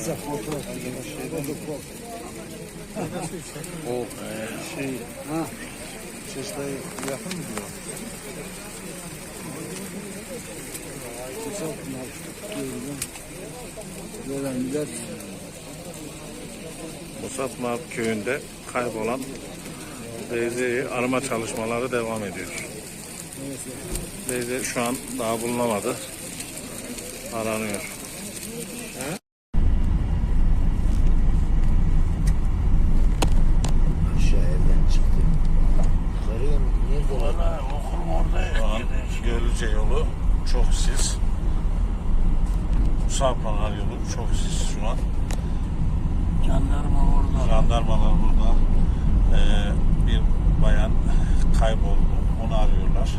Alacak motor. O e, şey Ha. Çeşme'ye yakın mı diyor? Çok bunlar. Görenler Musat Mağap köyünde kaybolan Deyze'yi arama çalışmaları devam ediyor. Deyze şu an daha bulunamadı. Aranıyor. Orada. Şu an yolu çok sis. Sarpınar yolu çok sis şu an. Jandarma orada. Jandarmalar burada. Ee, bir bayan kayboldu. Onu arıyorlar.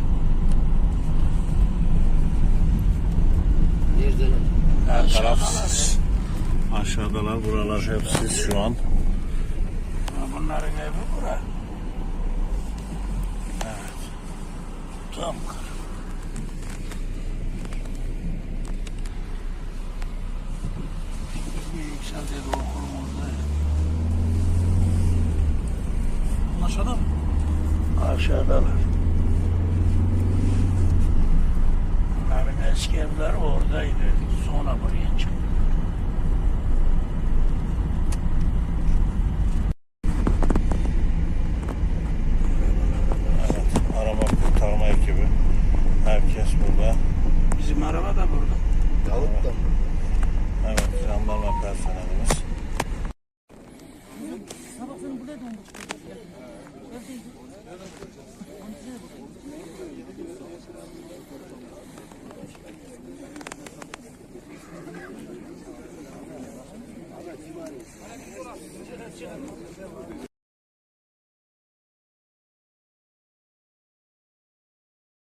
Nerede lan? Her taraf sis. Aşağıdalar, buralar hep sis şu an. Bunların evi bura. Tam. Bir yükseldi okulum orada. aşağıda mı? Aşağıdalar. Bunların eski evler oradaydı. Sonra buraya çıktı. Evet, arama kurtarma ekibi. Herkes burada. Bizim araba da burada. Davut da mı? Evet, jandarma personelimiz.